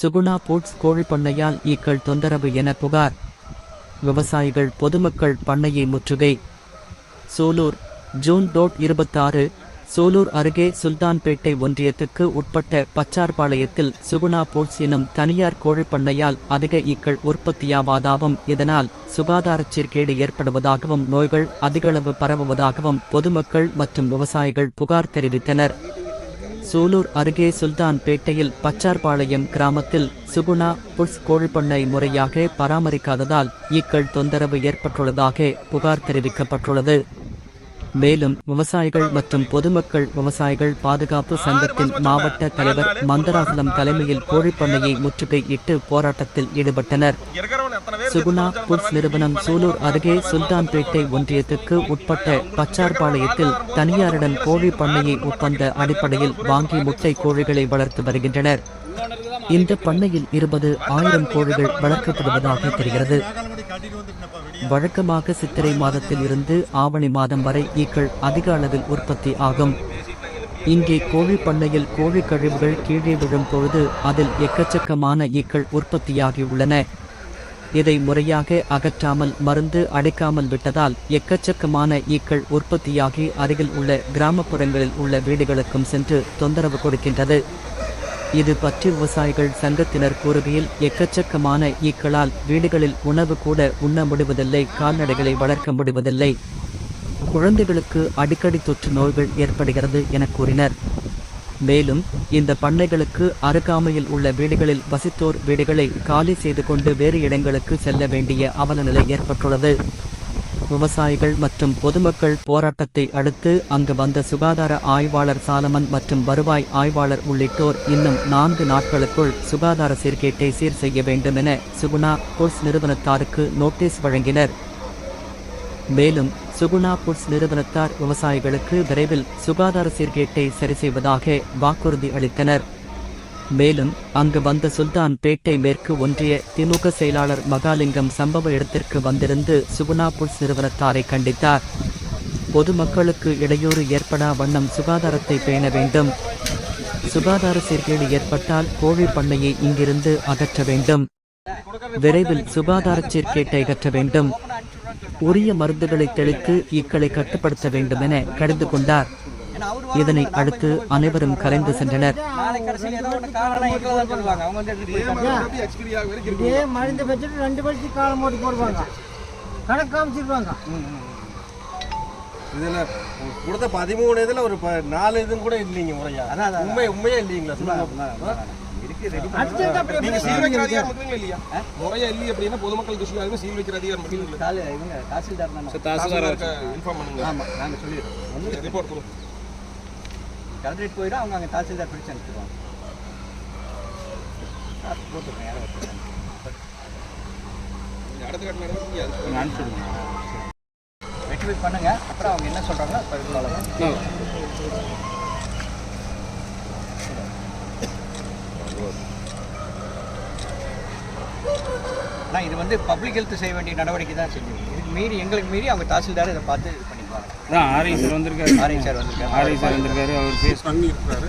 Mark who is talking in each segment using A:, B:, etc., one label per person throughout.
A: Suguna boots கோழிப்பண்ணையால் ஈக்கள் தொந்தரவு என புகார். விவசாயிகள் பொதுமக்கள் பண்ணையை முற்றுகை. சூலூர் ஜூன் டோட் இருபத்தாறு சூலூர் அருகே சுல்தான்பேட்டை ஒன்றியத்துக்கு உட்பட்ட பச்சார்பாளையத்தில் சுகுணா போட்ஸ் எனும் தனியார் கோழிப்பண்ணையால் அதிக ஈக்கள் உற்பத்தியாவதாகவும் இதனால் சுகாதார சீர்கேடு ஏற்படுவதாகவும் நோய்கள் அதிகளவு பரவுவதாகவும் பொதுமக்கள் மற்றும் விவசாயிகள் புகார் தெரிவித்தனர். சூலூர் அருகே சுல்தான்பேட்டையில் பச்சார்பாளையம் கிராமத்தில் சுகுணா புட்ஸ் கோழிப்பண்ணை முறையாக பராமரிக்காததால் ஈக்கள் தொந்தரவு ஏற்பட்டுள்ளதாக புகார் தெரிவிக்கப்பட்டுள்ளது. மேலும் விவசாயிகள் மற்றும் பொதுமக்கள் விவசாயிகள் பாதுகாப்பு சங்கத்தின் மாவட்ட தலைவர் மந்தராசலம் தலைமையில் கோழிப்பண்ணையை முற்றுகை இட்டு போராட்டத்தில் ஈடுபட்டனர். சுகுணா புட்ஸ் நிறுவனம் சூலூர் அருகே சுல்தான்பேட்டை ஒன்றியத்துக்கு உட்பட்ட பச்சார்பாளையத்தில் தனியாரிடம் கோழி பண்ணையை ஒப்பந்த அடிப்படையில் வாங்கி முட்டை கோழிகளை வளர்த்து வருகின்றனர். இந்த பண்ணையில் இருபது ஆயிரம் கோழிகள் வளர்க்கப்படுவதாக தெரிகிறது. வழக்கமாக சித்திரை மாதத்தில் இருந்து ஆவணி மாதம் வரை ஈக்கள் அதிக அளவில் உற்பத்தி ஆகும். இங்கே கோழி பண்ணையில் கோழி கழிவுகள் கீழே விழும் பொழுது அதில் எக்கச்சக்கமான ஈக்கள் உற்பத்தியாகியுள்ளன இதை முறையாக அகற்றாமல் மருந்து அடைக்காமல் விட்டதால் எக்கச்சக்கமான ஈக்கள் உற்பத்தியாகி அருகில் உள்ள கிராமப்புறங்களில் உள்ள வீடுகளுக்கும் சென்று தொந்தரவு கொடுக்கின்றது. இது பற்றி விவசாயிகள் சங்கத்தினர் கூறுகையில் எக்கச்சக்கமான ஈக்களால் வீடுகளில் உணவு கூட உண்ண முடிவதில்லை கால்நடைகளை வளர்க்க முடிவதில்லை. குழந்தைகளுக்கு அடிக்கடி தொற்று நோய்கள் ஏற்படுகிறது என கூறினர். மேலும் இந்த பண்ணைகளுக்கு அருகாமையில் உள்ள வீடுகளில் வசித்தோர் வீடுகளை காலி செய்து கொண்டு வேறு இடங்களுக்கு செல்ல வேண்டிய அவலநிலை ஏற்பட்டுள்ளது. விவசாயிகள் மற்றும் பொதுமக்கள் போராட்டத்தை அடுத்து அங்கு வந்த சுகாதார ஆய்வாளர் சாலமன் மற்றும் வருவாய் ஆய்வாளர் உள்ளிட்டோர் இன்னும் நான்கு நாட்களுக்குள் சுகாதார சீர்கேட்டை சீர் செய்ய வேண்டும் என சுகுணா புட்ஸ் நிறுவனத்தாருக்கு நோட்டீஸ் வழங்கினர். மேலும் சுகுணா புட்ஸ் நிறுவனத்தார் விவசாயிகளுக்கு விரைவில் சுகாதார சீர்கேட்டை சரி செய்வதாக வாக்குறுதி அளித்தனர். மேலும் அங்கு வந்த சுல்தான் பேட்டை மேற்கு ஒன்றிய திமுக செயலாளர் மகாலிங்கம் சம்பவ இடத்திற்கு வந்திருந்து சுகுணாபுல் நிறுவனத்தாரை கண்டித்தார். பொதுமக்களுக்கு இடையூறு ஏற்படா வண்ணம் சுகாதாரத்தை பேண வேண்டும். சுகாதார சீர்கேடு ஏற்பட்டால் கோழி பண்ணையை இங்கிருந்து அகற்ற வேண்டும். விரைவில் சுகாதார சீர்கேட்டை அகற்ற வேண்டும். உரிய மருந்துகளை தெளித்து ஈக்களை கட்டுப்படுத்த வேண்டும் என கடிந்து கொண்டார். இதனை அடுத்து அனைவரும் கலைந்து சென்றனர்.
B: ரெண்டு வருஷத்துக்கு காலம் போடுவாங்க. கணக்கு காமிச்சிருவாங்க.
C: இதுல கொடுத்த பதிமூணு இதுல ஒரு நாலு இதுவும் கூட இல்லைங்க முறையா. உண்மை உண்மையே இல்லைங்களா சொல்லுங்க
D: நீங்க சீல் வைக்கிற அதிகாரம் இருக்குங்களா இல்லையா? முறையா இல்லை அப்படின்னா பொதுமக்கள் துஷ்டாருமே சீல் வைக்கிற அதிகாரம்
E: இவங்க தாசில்தார் தானே
D: தாசில்தாருக்கு இன்ஃபார்ம் பண்ணுங்க.
E: ஆமா நாங்க சொல்லிடுறோம்.
D: ரிப்போர்ட் கொடுங்க.
E: கலெக்டரேட் போயிடும். அவங்க அங்கே தாசில்தார் பிடிச்சு அனுப்பிடுவாங்க போட்டுருக்கேன் யாரோ ஒருத்தர்.
D: அடுத்த கட்ட நடவடிக்கை அது
E: நீங்க அனுப்பிச்சுடுங்க வெரிஃபை பண்ணுங்க. அப்புறம் அவங்க என்ன ஃபாலோ ஆனால் இது வந்து பப்ளிக் ஹெல்த் செய்ய வேண்டிய நடவடிக்கை தான் செஞ்சோம் இதுக்கு மீறி எங்களுக்கு மீறி அவங்க தாசில்தார் இதை பார்த்து இது பண்ணிக்குவாங்க
F: அதான் ஆர்ஐ சார் வந்திருக்காரு.
E: ஆர்ஐ சார் வந்திருக்காங்க
F: ஆர்ஐ சார் வந்திருக்காரு அவர் பேச
G: பண்ணியிருக்காரு.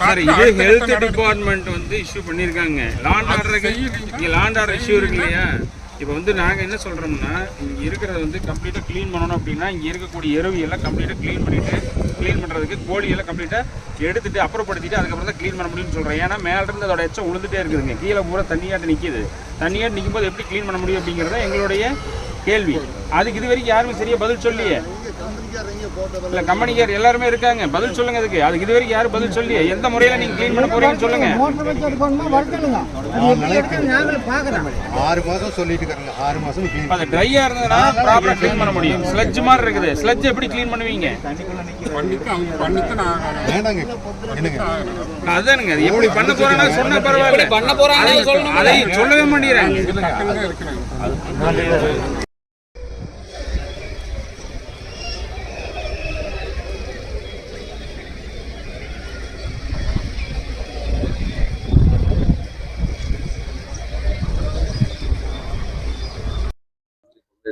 F: சார் இது ஹெல்த் டிபார்ட்மெண்ட் வந்து இஷ்யூ பண்ணியிருக்காங்க. லாண்ட் ஆர்டருக்கு இங்கே. லாண்ட் ஆர்டர் இஷ்யூ இருக்கு இல்லையா? இப்போ வந்து நாங்கள் என்ன சொல்கிறோம்னா இங்கே இருக்கிறத வந்து கம்ப்ளீட்டாக க்ளீன் பண்ணணும் அப்படின்னா இங்கே இருக்கக்கூடிய எருவி எல்லாம் கம்ப்ளீட்டாக க்ளீன் பண்ணிவிட்டு க்ளீன் பண்ணுறதுக்கு கோழி எல்லாம் கம்ப்ளீட்டாக எடுத்துட்டு அப்புறப்படுத்திட்டு அதுக்கப்புறம் தான் க்ளீன் பண்ண முடியும்னு சொல்கிறேன் ஏன்னா மேல இருந்து அதோட எச்சம் உழுந்துட்டே இருக்குதுங்க. கீழே பூரா தண்ணியாட்ட நிற்கிது தண்ணியாட்டு நிற்கும் போது எப்படி க்ளீன் பண்ண முடியும் அப்படிங்கிறது எங்களுடைய கேள்வி. அதுக்கு இது வரைக்கும் யாருமே சரியா பதில் சொல்லியே. இல்ல கம்பெனிக்கார் எல்லாருமே இருக்காங்க. பதில் சொல்லுங்க அதுக்கு. அதுக்கு இது வரைக்கும் யாரும் பதில் சொல்லியே. எந்த முறையில நீங்க க்ளீன் பண்ண போறீங்கன்னு சொல்லுங்க.
C: ஆறு மாசம் சொல்லிட்டு இருக்காங்க ஆறு மாசம்
F: அது ட்ரையா இருந்ததுன்னா ப்ராப்பரா க்ளீன் பண்ண முடியும். ஸ்லட்ஜ் மாதிரி இருக்குது. ஸ்லட்ஜ் எப்படி க்ளீன் பண்ணுவீங்க? அதானுங்க. அது எப்படி பண்ண போறாங்கன்னா சொன்னா பரவாயில்ல. பண்ண போறாங்க அதை சொல்லவே மாட்டேங்கிறாங்க.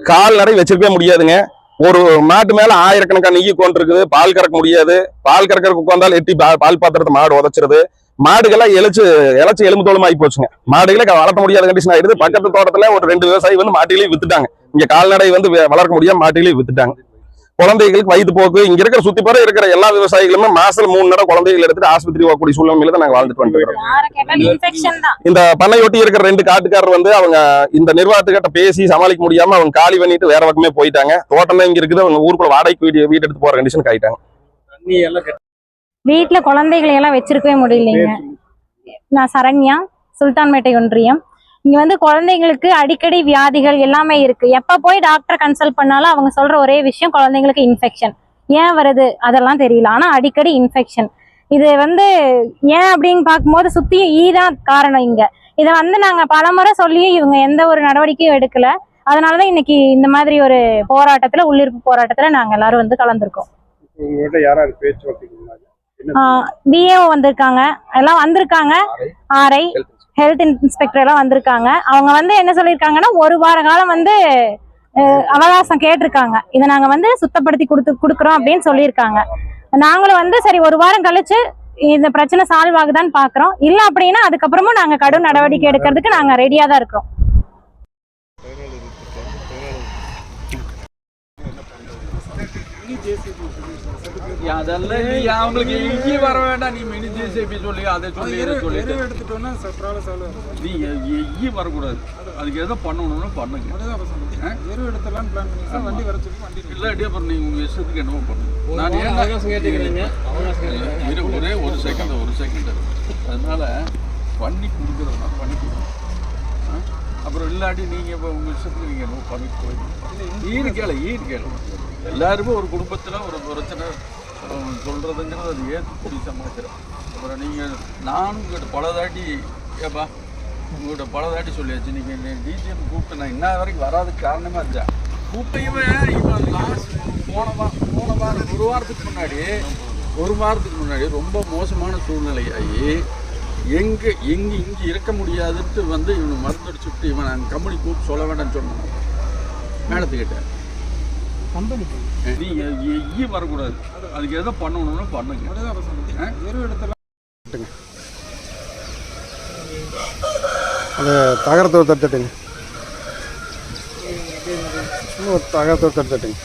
H: கால் நடை வச்சிருக்கவே முடியாதுங்க. ஒரு மாட்டு மேல ஆயிரக்கணக்கான நெய் கொண்டு இருக்குது. பால் கறக்க முடியாது. பால் கறக்கறதுக்கு உட்காந்தாலும் எட்டி பா- பால் பாத்திரத்தை மாடு உதச்சிருது. மாடுகள்லாம் இழைச்சு இழைச்சு எலும்பு தோலும் ஆகி போச்சுங்க. மாடுகளை வளர்த்த முடியாத கண்டிஷன் ஆயிடுது. பக்கத்து தோட்டத்துல ஒரு ரெண்டு விவசாயி வந்து மாட்டுகளையும் வித்துட்டாங்க. இங்க கால்நடை வந்து வளர்க்க முடியாம மாட்டுகளையும் வித்துட்டாங்க. குழந்தைகளுக்கு வயிற்று போக்கு இங்க இருக்கிற சுத்தி போற இருக்கிற எல்லா விவசாயிகளுமே மாசம் மூணு நேரம் குழந்தைகள் எடுத்துட்டு ஆஸ்பத்திரி போகக்கூடிய சூழ்நிலையில தான் நாங்க வாழ்ந்துட்டு வந்துருக்கோம்
I: யாரை கேட்டாலும் இன்ஃபெக்ஷன் தான்.
H: இந்த பண்ணையொட்டி இருக்கிற ரெண்டு காட்டுக்காரர் வந்து அவங்க இந்த நிர்வாகத்துக்கிட்ட பேசி சமாளிக்க முடியாம அவங்க காலி பண்ணிட்டு வேற பக்கமே போயிட்டாங்க. தோட்டமே இங்க இருக்குது அவங்க ஊருக்குள்ள வாடகைக்கு வீடு வீடு எடுத்து போற கண்டிஷனுக்கு ஆயிட்டாங்க.
I: வீட்ல குழந்தைகளை எல்லாம் வச்சிருக்கவே முடியலைங்க. நான் சரண்யா சுல்தான்பேட்டை ஒன்றியம். இங்க வந்து குழந்தைங்களுக்கு அடிக்கடி வியாதிகள் எல்லாமே இருக்கு. எப்ப போய் டாக்டர் கன்சல்ட் பண்ணாலும் அவங்க சொல்ற ஒரே விஷயம் குழந்தைங்களுக்கு இன்ஃபெக்ஷன் ஏன் வருது? அதெல்லாம் தெரியல. ஆனா அடிக்கடி இன்ஃபெக்ஷன் இது வந்து ஏன் அப்படின்னு பார்க்கும்போது சுத்தியும் ஈ தான் காரணம் இங்க. இதை வந்து நாங்க பலமுறை சொல்லியும் இவங்க எந்த ஒரு நடவடிக்கையும் எடுக்கல. அதனாலதான் இன்னைக்கு இந்த மாதிரி ஒரு போராட்டத்துல உள்ளிருப்பு போராட்டத்துல நாங்க எல்லாரும் வந்து கலந்துருக்கோம். பிஏஓ வந்திருக்காங்க. எல்லாம் வந்திருக்காங்க. ஆர்ஐ ஹெல்த் இன்ஸ்பெக்டர் எல்லாம் வந்திருக்காங்க. அவங்க வந்து என்ன சொல்லியிருக்காங்கன்னா ஒரு வார காலம் வந்து அவகாசம் கேட்டிருக்காங்க. இதை நாங்க வந்து சுத்தப்படுத்தி கொடுத்து கொடுக்குறோம் அப்படின்னு சொல்லியிருக்காங்க. நாங்களும் வந்து சரி ஒரு வாரம் கழிச்சு இந்த பிரச்சனை சால்வ் ஆகுதான்னு பாக்குறோம் இல்ல அப்படின்னா அதுக்கப்புறமும் நாங்க கடும் நடவடிக்கை எடுக்கிறதுக்கு நாங்க ரெடியா தான் இருக்கிறோம்.
D: அதெல்லாம் நீ அவங்களுக்கு இங்கே வர வேண்டாம். நீ மினி ஜேசிபி சொல்லி அதை சொல்லி சொல்லி.
G: எடுத்துட்டோம்னா
D: நீ இங்கே வரக்கூடாது. அதுக்கு எதோ பண்ணணும்னு பண்ணுங்க.
G: எரு எடுத்துலாம் பிளான் பண்ணி வண்டி வர சொல்லி வண்டி
D: இல்லாட்டி அப்புறம் நீ உங்க இஷ்டத்துக்கு என்னமோ பண்ணுங்க நான் ஏன் இரு ஒரே ஒரு செகண்ட் ஒரு செகண்ட் அதனால பண்ணி கொடுக்குறதுனா பண்ணி கொடுங்க. ஆ? அப்புறம் இல்லாட்டி நீங்கள் இப்போ உங்கள் இஷ்டத்துக்கு நீங்கள் என்னமோ பண்ணிட்டு போயிடுங்க ஈடு கேளு ஈடு கேளு. எல்லாருமே ஒரு குடும்பத்தில் ஒரு பிரச்சனை சொல்கிறதுங்கிறது அது ஏற்றுக்கூடிய சமாச்சாரம். அப்புறம் நீங்கள் நானும் உங்கள்கிட்ட பல தாட்டி ஏப்பா உங்கள்கிட்ட பல தாட்டி சொல்லியாச்சு. நீங்கள் என்ன டிஜிஎம் கூப்பிட்டு நான் இன்ன வரைக்கும் வராதுக்கு காரணமாக இருந்தேன். கூப்பிட்டையுமே இப்போ லாஸ்ட் போன வாரம் போன வாரம் ஒரு வாரத்துக்கு முன்னாடி ஒரு வாரத்துக்கு முன்னாடி ரொம்ப மோசமான சூழ்நிலையாகி எங்கே எங்கே இங்கே இருக்க முடியாதுன்ட்டு வந்து இவனை மருந்தடிச்சுட்டு இவன் நான் கம்பெனி கூப்பிட்டு சொல்ல வேண்டாம்னு சொன்னான். மேடத்துக்கிட்ட
B: கம்பெனிக்கு
D: நீ ஈ வரக்கூடாது. அதுக்கு எதோ பண்ணணும்னு பண்ணுங்க?
G: எரு எடுத்துலாம்
C: அந்த தகரத்தை தட்டுங்க. சும்மா ஒரு தகரத்தை தட்டுங்க.